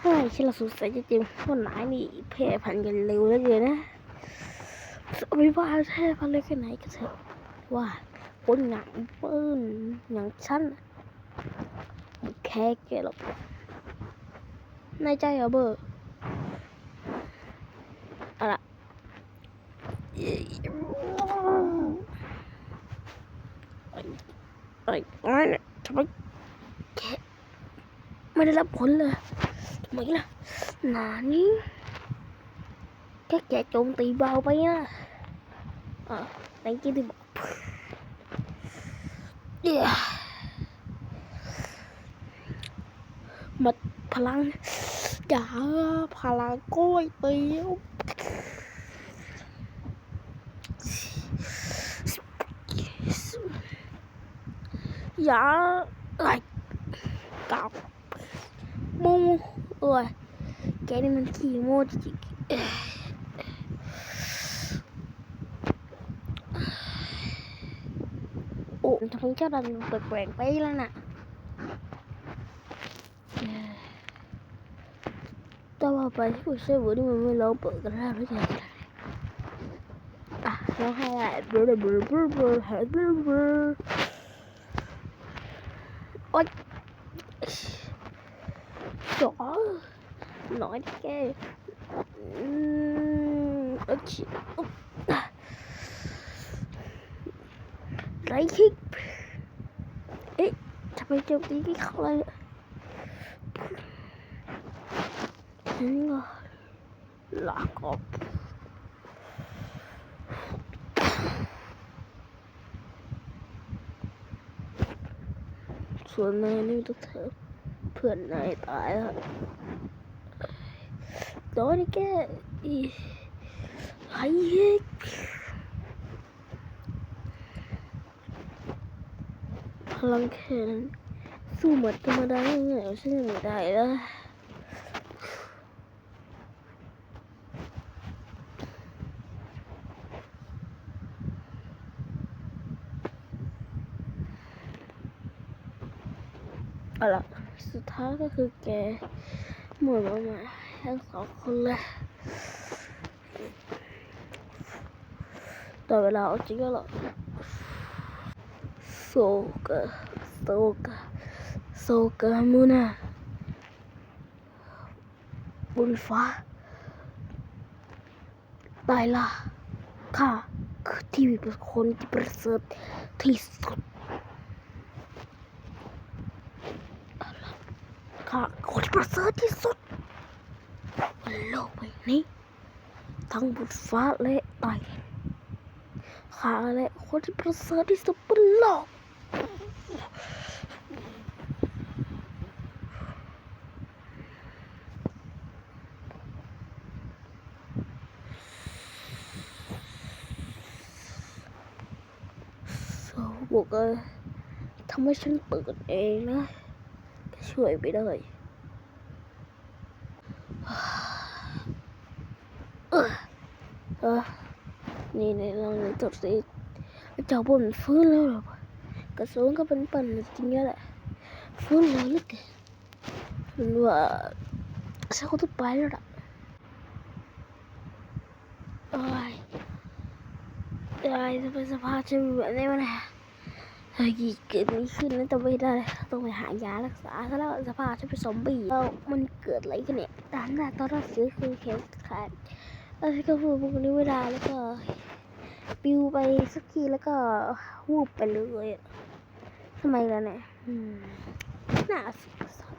เฮ้ยฉันละสงสัยจริงๆว่านายนี่แพร่พันกันเร็วเหลือเกินนะไม่ว่าแพร่พันเล็กแค่ไหนก็เถอะว่าคนหนังปื้นอย่างฉันน่ะไม่แค่แกหรอกในใจเหรอเบอร์อะเอ้ยไอ้ไอ้ไอ้ยทำไมแกไม่ได้รับผลเลย ทำไมล่ะหนานี้แค่แกโจมตีเบาไปนะอะไหนกี้ที่บอกเดี๋ยวหมดพลังอย่าพลังกล้วยเตี๋ยวอย่าไอ้กับมู เอ้ยแกนี่มันขี้โม่จริงๆเอ้ยโอ้ทำไม เพื่อนนายตายบุนี่มันไม่ร้องเปิดกันแล้วหรือไงอะร้องไห้ได้บลูบลูบลูบลูบลูบลูโอ๊ยจ๋อน้อยแกไอ๊ะทำไมโจมตีที่เขาเลยฉันก็ลากออกส่วนนายนี่ต้องเธอเพื่อนนายตายแกอีไรคิกพลังแขนสู้เหมือนธรรมดาอย่างเงี้ยฉันยังไม่ได้แล้ว เอาละสุดท้ายก็คือแกหมดแล้วมาทั้งสองคนเลยต่เวลาเอาจริงแล้วเหรอโซกะโซกะโซกะมูนาบนฟ้าตายละข้าคือที่มีเป็นคนที่ประเสริฐที่สุด ข้าคนประเสริฐที่สุดบนโลกใบนี้ ทั้งบนฟ้าและใต้ข้าและคนที่ประเสริฐที่สุดบนโลกบอกเออทำให้ฉันเปิดเองนเองนะ สุนก็เป็นปั่นจริงๆแหละฟื้นแล้วลึกมันว่าฉันคงต้องไปแล้วล่ะโอ้ยไอ้ยจะเป็นสภาพจะเป็นแบบนี้วะเกิดนี้ขึ้นนะแต่ไม่ได้ต้องไปหายารักษาซะแล้วสภาพจะเป็นซอมบี้แล้วมันเกิดอะไรขึ้นเนี่ยตามหน้าตอนแรกซื้อคือแขนขาดแล้วฉันก็พูดพวกนี้ไม่ได้แล้วก็ปิวไปสักทีแล้วก็วูบไปเลยทำไมล่ะเนี่ยน่าสงสาร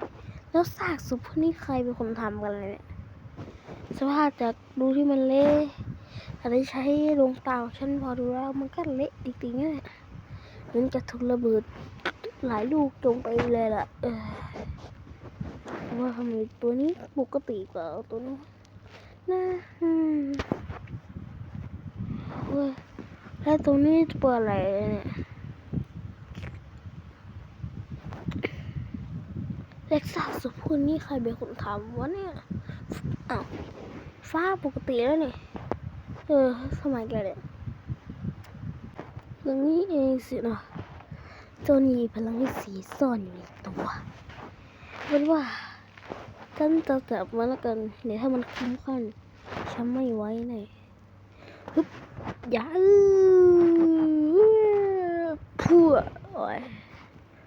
แล้วซากศพพวกนี้ใครเป็นคนทำกันเลยเนี่ยสภาพจากดูที่มันเละแต่ได้ใช้ดวงตาของฉันพอดูแล้วมันก็เละจริงๆเนี่ย มันจะถูกระเบิดหลายลูกจงไปเลยล่ะว่าทำไมตัวนี้ปกติกว่าตัวนู้นนะเว้ยแล้วตัวนี้ตัวอะไรเนี่ยเล็กซ่าสุดพวกนี้ใครเป็นคนทำวะเนี่ยอ้าวฟ้าปกติแล้วนี่ เออ สมัยแกเนี่ย อย่างนี้เองสินะเจ้านี่พลังสีซ่อนอยู่ในตัวเป็นว่าฉันจะจับมันแล้วกันเดี๋ยวถ้ามันคุ้มขั้นฉันไม่ไว้แน่ฮึบอย่าพัวโอ้ย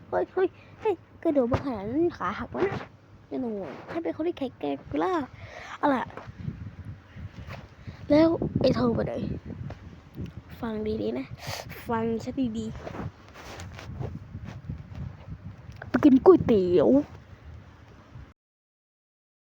เฮ้ยเฮ้ยเฮ้ยกระโดดมาขนาดนั้นขาหักวะนะไม่ต้องห่วงให้เป็นคนที่แข็งแกร่งกล่าเอาล่ะแล้วไอ้เธอไปไหน ฟังดีๆนะ ฟังฉันดีๆไปกินก๋วยเตี๋ยว